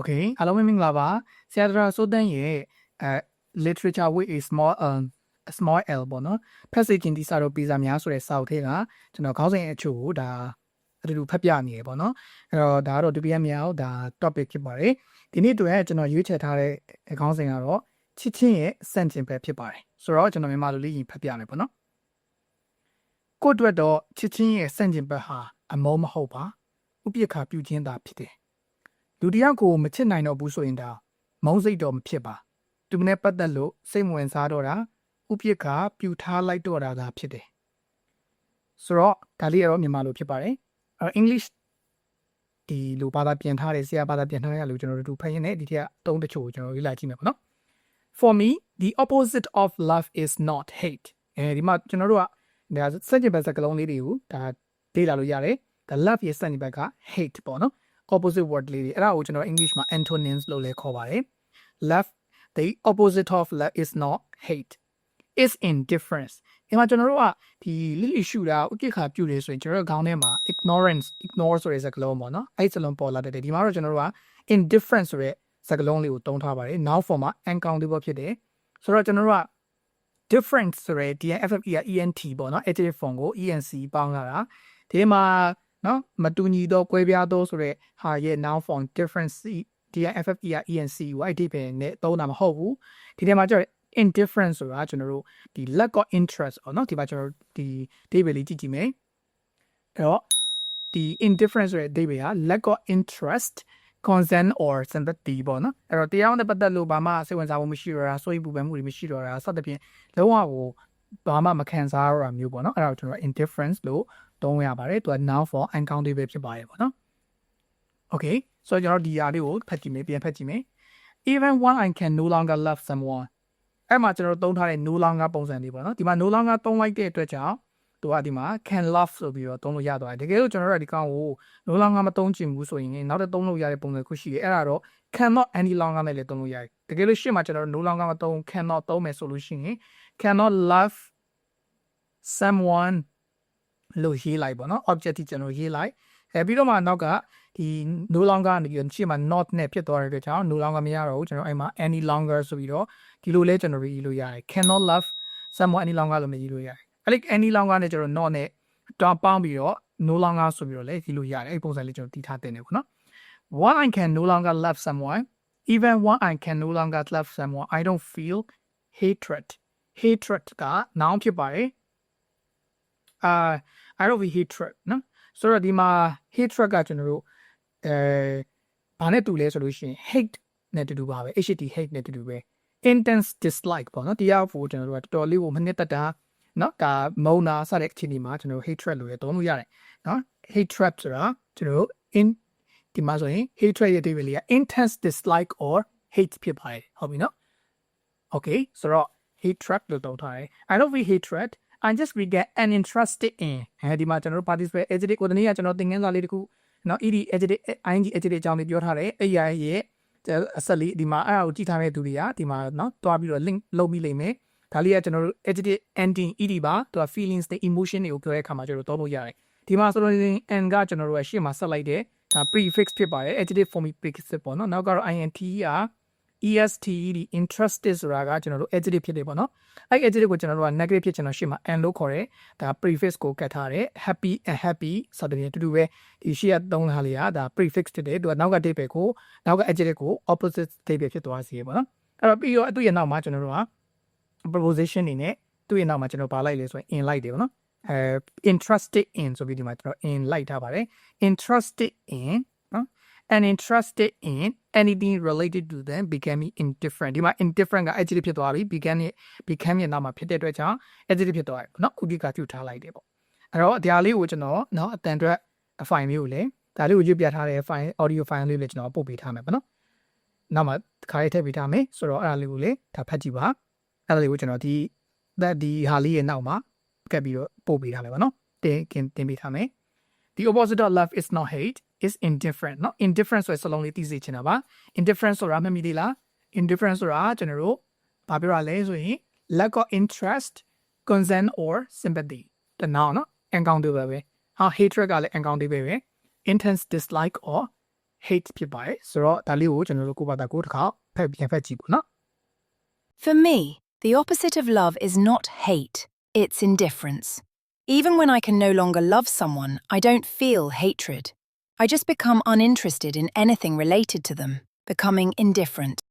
Okay အားလုံးပဲမင်္ဂလာပါဆရာတော်စိုးတန်းရဲ့အဲ literature with a small um a small l ပေါ့နော် passage in ဒီစာတော့ပေးစာများဆိုတဲ့စာအုပ်ထဲကကျွန်တော်ခေါင်းစဉ်အချို့ကိုဒါအတူတူဖတ်ပြနေရပေါ့နော်အဲ့တော့ဒါကတော့ဒုတိယမြောက်ဒါ topic ဖြစ်ပါတယ်ဒီနေ့အတွက်ကျွန်တော်ရွေးချယ်ထားတဲ့ခေါင်းစဉ်ကတော့ချစ်ချင်းရဲ့စန့်ကျင်ဘက်ဖြစ်ပါတယ်ဆိုတော့ကျွန်တော်မြန်မာလိုလေးရင်ဖတ်ပြမယ်ပေါ့နော်ကိုယ့်အတွက်တော့ချစ်ချင်းရဲ့စန့်ကျင်ဘက်ဟာအမုန်းမဟုတ်ပါဥပိ္ပခာပြုခြင်းသာဖြစ်တယ် လူတစ်ယောက်ကိုမချစ်နိုင်တော့ဘူးဆိုရင်ဒါမုန်းစိတ်တော့မဖြစ်ပါသူနဲ့ပတ်သက်လို့စိတ်မဝင်စားတော့တာဥပိ္ပခပြူထားလိုက်တော့တာသာဖြစ်တယ်ဆိုတော့ဒါလေးကတော့မြန်မာလိုဖြစ်ပါတယ်အဲ English ဒီလိုဘာသာပြန်ထားတယ်ဆရာဘာသာပြန်ထားရလို့ကျွန်တော်တို့ဖတ်ရင်လည်းဒီထက်အသုံးတချို့ကိုကျွန်တော်လေ့လာကြည့်မယ်ပေါ့နော် For me the opposite of love is not hate အဲဒီမှာကျွန်တော်တို့ကဒါစက်ကျင်ဘက်စကလုံးလေးတွေကိုဒါလေ့လာလို့ရတယ် the love ရဲ့စက်ကျင်ဘက်က hate ပေါ့နော် opposite word လေးတွေအဲ့ဒါကိုကျွန်တော် English မှာ antonyms လို့လည်းခေါ်ပါတယ် love the opposite of love is not hate is indifference ဒီမှာကျွန်တော်တို့ကဒီလိလိရှူတာဥကိခါပြုတယ်ဆိုရင်ကျွန်တော်တို့ခေါင်းထဲမှာ ignorance ignore ဆိုတဲ့စကားလုံးပေါ့နော်အဲ့ဒီစကားလုံးပေါ်လာတဲ့ဒီမှာတော့ကျွန်တော်တို့က indifference ဆိုတဲ့စကားလုံးလေးကိုသုံးထားပါတယ် now form မှာ uncountable ဖြစ်တယ်ဆိုတော့ကျွန်တော်တို့က different ဆိုတဲ့ DFFE က ENT ပေါ့နော် adjective form ကို ENC ပေါင်းလာတာဒီမှာ နော်မတူညီသောကွဲပြားသောဆိုတဲ့ဟာရဲ့ noun form difference DFFE က ENC ကိုအဲ့ဒီပဲနဲ့သုံးတာမဟုတ်ဘူးဒီထဲမှာကျတော့ indifference ဆိုတာကျွန်တော်တို့ဒီ lack of interest ပေါ့နော်ဒီမှာကျွန်တော်တို့ဒီ table လေးကြည့်ကြည့်မယ်အဲ့တော့ဒီ indifference ဆိုတဲ့ table က lack of interest concern or sympathy ပေါ့နော်အဲ့တော့တရားနဲ့ပတ်သက်လို့ဘာမှစိတ်ဝင်စားမှုမရှိတော့တာစိုးရိမ်ပူပန်မှုတွေမရှိတော့တာစသဖြင့်လုံးဝကိုဘာမှမခံစားရတာမျိုးပေါ့နော်အဲ့ဒါကိုကျွန်တော် indifference လို့ သုံးရပါတယ်သူက noun for uncountable ဖြစ်ပါတယ်ပေါ့နော် okay ဆိုတော့ကျွန်တော်ဒီຢာလေးကိုဖတ်ကြည့်မယ်ပြန်ဖတ်ကြည့်မယ် even when i can no longer love someone အဲ့မှာကျွန်တော်သုံးထားတဲ့ no longer ပုံစံလေးပေါ့နော်ဒီမှာ no longer သုံးလိုက်တဲ့အတွက်ကြောင့်သူကဒီမှာ can love ဆိုပြီးတော့သုံးလို့ရသွားတယ်တကယ်လို့ကျွန်တော်တို့ကဒီကောင်ကို no longer မသုံးချင်ဘူးဆိုရင်နောက်တစ်သုံးလို့ရတဲ့ပုံစံခုရှိတယ်အဲ့ဒါတော့ cannot any longer နဲ့လည်းသုံးလို့ရတယ်တကယ်လို့ရှေ့မှာကျွန်တော်တို့ no longer မသုံး cannot သုံးမယ်ဆိုလို့ရှိရင် cannot love someone လို့ရေးလိုက်ပေါ့နော် object ที่ကျွန်တော်ရေးလိုက်အဲပြီးတော့မှနောက်ကဒီ no longer ကနေပြီးရှေ့မှာ not နဲ့ဖြစ်သွားတဲ့အတွက်ကြောင့် no longer မရတော့ဘူးကျွန်တော်အဲ့မှာ any longer ဆိုပြီးတော့ဒီလိုလဲကျွန်တော်ရေးလို့ရတယ် cannot love someone any longer လို့မရေးလို့ရတယ်အဲ့ဒီ any longer နဲ့ကျွန်တော် not နဲ့တောင်းပေါင်းပြီးတော့ no longer ဆိုပြီးတော့လဲရေးလို့ရတယ်အဲ့ဒီပုံစံလေးကျွန်တော်တည်ထားတင်တယ်ပေါ့နော် when I can no longer love someone even when I can no longer love someone I don't feel hatred hatred က noun ဖြစ်ပါတယ် အာ I don't feel hatred နော်ဆိုတော့ဒီမှာ hatred ကကျွန်တော်တို့အဲဘာနဲ့တူလဲဆိုလို့ရှိရင် hate နဲ့တူတူပါပဲ hate hate နဲ့တူတူပဲ intense dislike ပေါ့နော်တရားဖို့ကျွန်တော်တို့ကတော်တော်လေးကိုမနစ်သက်တာနော်ဒါမုန်းတာစတဲ့အခြေအနေမှာကျွန်တော် hatred လို့ရသုံးလို့ရတယ်နော် hatred ဆိုတာကျွန်တော်တို့ in ဒီမှာဆိုရင် hatred ရဲ့အဓိပ္ပာယ်လေးက intense dislike or hate ဖြစ်ပါတယ်ဟုတ်ပြီနော် okay ဆိုတော့ hatred လို့သုံးထားတယ် I don't feel hatred I just we get an interested in အဲဒီမှာကျွန်တော်တို့ participate adjective ကိုတနည်းကကျွန်တော်သင်ခန်းစာလေးတခုနော် ed adjective ing adjective အကြောင်းလေးပြောထားတယ်အဲ့ရရဲ့အဆက်လေးဒီမှာအဲ့ဒါကိုကြည့်ထားတဲ့သူတွေကဒီမှာနော်တွားပြီးတော့ link လုပ်ပြီးလိမ့်မယ်ဒါလေးကကျွန်တော်တို့ adjective ending ed ပါသူက feelings တွေ emotion တွေကိုပြောတဲ့အခါမှာကျွန်တော်တို့သုံးလို့ရတယ်ဒီမှာဆိုလို့ n ကကျွန်တော်တို့ကရှေ့မှာဆက်လိုက်တဲ့ဒါ prefix ဖြစ်ပါတယ် adjective form prefix ပေါ့နော်နောက်ကတော့ int က est ဒီ interested ဆိုတာကကျွန်တော်တို့ adjective ဖြစ်တယ်ပေါ့နော်အဲ့ adjective ကိုကျွန်တော်တို့က negative ဖြစ်ချင်တော့ရှေ့မှာ and လို့ခေါ်တယ်ဒါ prefix ကိုကတ်ထားတယ် happy and happy ဆိုတဲ့အတူတူပဲဒီရှေ့ကသုံးထားလေးကဒါ prefix ဖြစ်တယ်သူကနောက်က date ပဲကိုနောက်က adjective ကို opposite date ပဲဖြစ်သွားစေပေါ့နော်အဲ့တော့ပြီးတော့သူ့ရဲ့နောက်မှာကျွန်တော်တို့က preposition နေနဲ့သူ့ရဲ့နောက်မှာကျွန်တော်ပါလိုက်လေဆိုရင် in လိုက်တယ်ပေါ့နော်အဲ interested in ဆိုပြီးဒီမှာကျွန်တော် in လိုက်ထားပါတယ် interested in နော် and interested in anything related to them becoming indifferent ဒီမှာ indifferent က adjective ဖြစ်သွားပြီ become ရဲ့ become ရဲ့နောက်မှာဖြစ်တဲ့အတွက်ကြောင့် adjective ဖြစ်သွားပြီเนาะဥပ္ပကပြုထားလိုက်တယ်ပေါ့အဲ့တော့ဒီဟာလေးကိုကျွန်တော်เนาะအတန်အတွက် file မျိုးကိုလည်းဒါလေးကိုရွတ်ပြထားတဲ့ file audio file လေးကိုလည်းကျွန်တော်ပို့ပေးထားမယ်ပေါ့နော်နောက်မှာခါရေးထည့်ပေးထားမယ်ဆိုတော့အဲ့ဒါလေးကိုလည်းဒါဖတ်ကြည့်ပါအဲ့ဒါလေးကိုကျွန်တော်ဒီဒီဟာလေးရဲ့နောက်မှာကပ်ပြီးတော့ပို့ပေးထားမယ်ပေါ့နော်တင်တင်ပေးထားမယ် The opposite of love is not hate is indifferent. เนาะ indifferent ဆိုတဲ့စကားလုံးလေးသိစေချင်တာပါ indifferent ဆိုတာမှတ်မိသေးလား indifferent ဆိုတာကျွန်တော်တို့ဘာပြောရလဲဆိုရင် lack of interest concern or sympathy. တနာเนาะ encounter ပဲဟာ hatred ကလည်း encounter ပဲပဲ intense dislike or hate ဖြစ်ပါတယ်ဆိုတော့ဒါလေးကိုကျွန်တော်တို့ကိုယ့်ဘာသာကိုယ်တစ်ခါဖက်ပြန်ဖက်ကြည့်ပေါ့နော် For me the opposite of love is not hate it's indifference. Even when I can no longer love someone, I don't feel hatred. I just become uninterested in anything related to them, becoming indifferent.